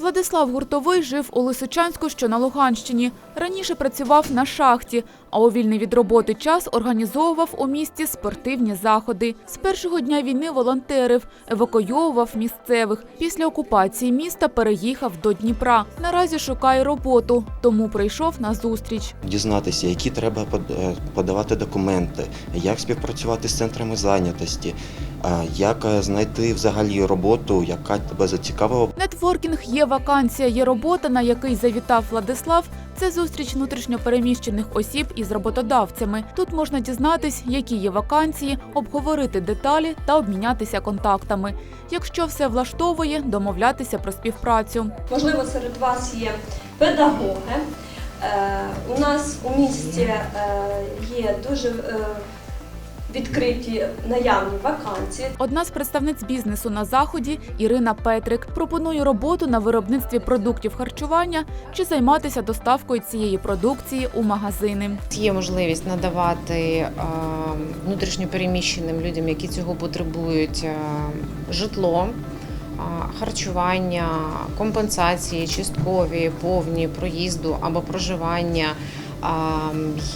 Владислав Гуртовий жив у Лисичанську, що на Луганщині. Раніше працював на шахті, а у вільний від роботи час організовував у місті спортивні заходи. З першого дня війни волонтерив, евакуйовував місцевих. Після окупації міста переїхав до Дніпра. Наразі шукає роботу, тому прийшов на зустріч. дізнатися, які треба е, подавати документи, як співпрацювати з центрами зайнятості, як е, знайти взагалі роботу, яка тебе зацікавила. Нетворкінг є вакансія, є робота, на який завітав Владислав. Це зустріч внутрішньопереміщених осіб із роботодавцями. Тут можна дізнатись, які є вакансії, обговорити деталі та обмінятися контактами. Якщо все влаштовує, домовлятися про співпрацю. Можливо, серед вас є педагоги. Е, У нас у місті е, є дуже відкриті наявні вакансії. Одна з представниць бізнесу на заході Ірина Петрик пропонує роботу на виробництві продуктів харчування чи займатися доставкою цієї продукції у магазини. Є можливість надавати е, внутрішньопереміщеним людям, які цього потребують, житло, харчування, компенсації, часткові, повні проїзду або проживання.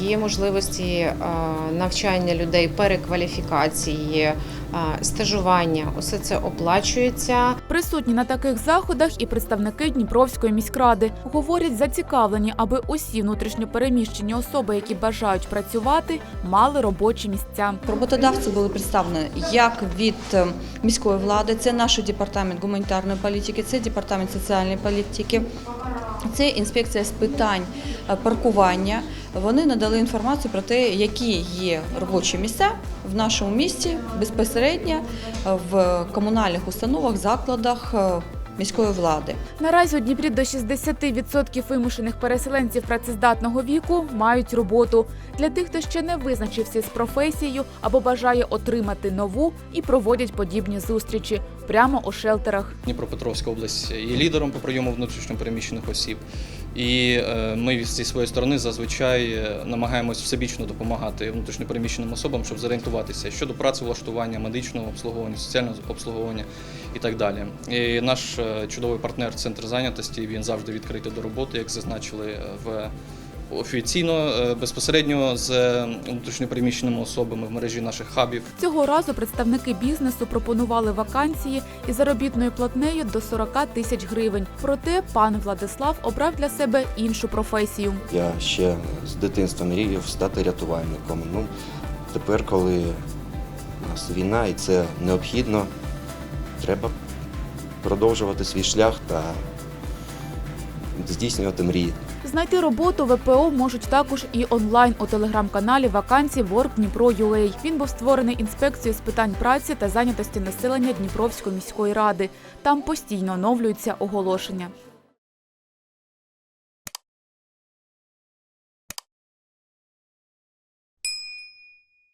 Є можливості навчання людей, перекваліфікації, стажування. Усе це оплачується. Присутні на таких заходах і представники Дніпровської міськради говорять, зацікавлені, аби усі внутрішньопереміщені особи, які бажають працювати, мали робочі місця. Роботодавці були представлені як від е, міської влади, це наш департамент гуманітарної політики, це департамент соціальної політики, це інспекція з питань е, паркування. Вони надали інформацію про те, які є робочі місця в нашому місті безпосередньо е, в комунальних установах, закладах е, міської влади. Наразі у Дніпрі до 60% вимушених переселенців працездатного віку мають роботу. Для тих, хто ще не визначився з професією або бажає отримати нову, і проводять подібні зустрічі прямо у шелтерах. Дніпропетровська область є лідером по прийому внутрішньопереміщених осіб. І е, ми зі своєї сторони зазвичай е, намагаємось всебічно допомагати внутрішньопереміщеним особам, щоб зорієнтуватися щодо працевлаштування, медичного обслуговування, соціального обслуговування і так далі. І наш е, чудовий партнер Центр зайнятості він завжди відкритий до роботи, як зазначили в офіційно е, безпосередньо з е, внутрішньопереміщеними особами в мережі наших хабів. Цього разу представники бізнесу пропонували вакансії із заробітною платнею до 40 тисяч гривень. Проте пан Владислав обрав для себе іншу професію. Я ще з дитинства мріяв стати рятувальником. Ну, тепер, коли у нас війна і це необхідно, треба продовжувати свій шлях та здійснювати мрії. Знайти роботу ВПО можуть також і онлайн у телеграм-каналі вакансій Work Дніпро.UA. Він був створений інспекцією з питань праці та зайнятості населення Дніпровської міської ради. Там постійно оновлюються оголошення.